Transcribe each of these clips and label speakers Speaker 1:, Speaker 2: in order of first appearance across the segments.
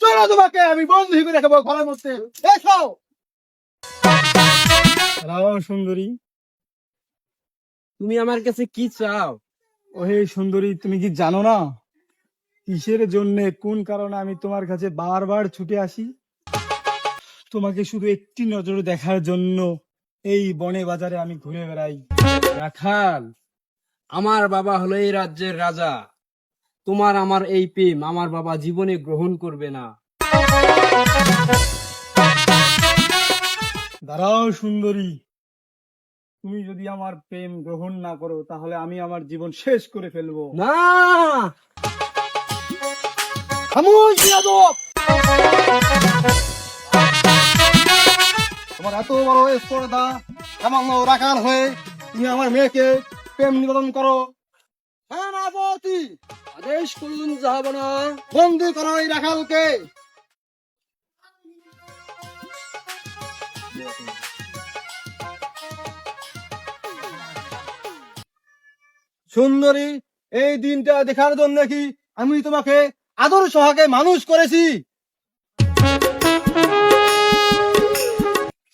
Speaker 1: চলো তোমাকে আমি বন্ধু করে রাখব ঘরের মধ্যে। এসো!
Speaker 2: রাও সুন্দরী
Speaker 3: তুমি আমার কাছে কি চাও?
Speaker 2: ওহে সুন্দরী তুমি কি জানো না? কিসের জন্য কোন কারণে আমি তোমার কাছে বারবার ছুটে আসি? তোমাকে শুধু একটি নজরে দেখার জন্য এই বনে বাজারে আমি ঘুরে বেড়াই।
Speaker 3: রাখাল আমার বাবা হলো এই রাজ্যের রাজা। তোমার আমার এই প্রেম আমার বাবা জীবনে গ্রহণ করবে না।
Speaker 2: দাঁড়াও সুন্দরী তুমি যদি আমার প্রেম গ্রহণ না করো তাহলে আমি আমার জীবন শেষ করে ফেলব।
Speaker 3: না!
Speaker 1: খামোশ যাদব! তোমার এত বড় স্পর্ধা সামান্য রাখাল হয়ে তুমি আমার মেয়েকে প্রেম নিবেদন করো।
Speaker 3: আদেশ করুন যাহাবনা।
Speaker 1: বন্দি করো এই রাখালকে। সুন্দরী, এই দিনটা দেখার জন্য কি আমি তোমাকে আদর সহাকে মানুষ করেছি?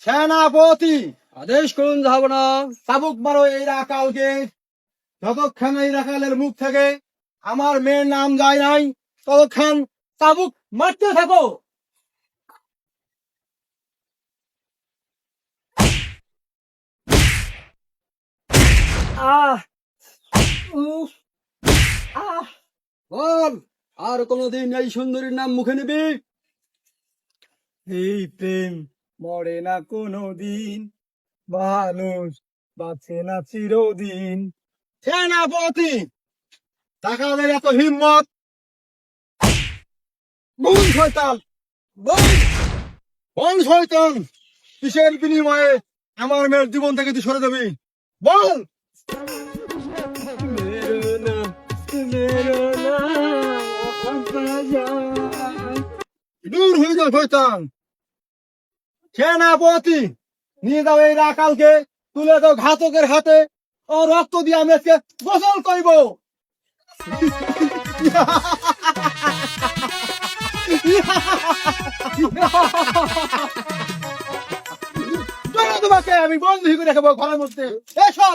Speaker 1: সেনাপতি,
Speaker 3: আদেশ করুন যাহাবনা।
Speaker 1: চাবুক মারো এই রাখালকে। যতক্ষণ এই রাখালের মুখ থেকে আমার মেয়ের নাম যায় নাই, ততক্ষণ তাবুক মারতে থাকো।
Speaker 3: আহ আহ। বল, আর কোনদিন এই সুন্দরীর নাম মুখে নিবি?
Speaker 2: এই প্রেম মরে না কোনো দিন মানুষ বাঁচে না চিরদিন।
Speaker 1: সেনাপতি রাখালের এত হিম্মত। শয়তান কিসের বিনিময়ে আমার মেয়ের জীবন থেকে তুই সরে যাবি? বল। দূর হয়ে সেনাপতি, নিয়ে যাও এই রাখালকে, তুলে দাও ঘাতকের হাতে। ও রক্ত দিয়ে আমি আজকে গোসল করব। তোমাকে আমি বন্ধু করে রাখব ঘরের মধ্যে। এসো!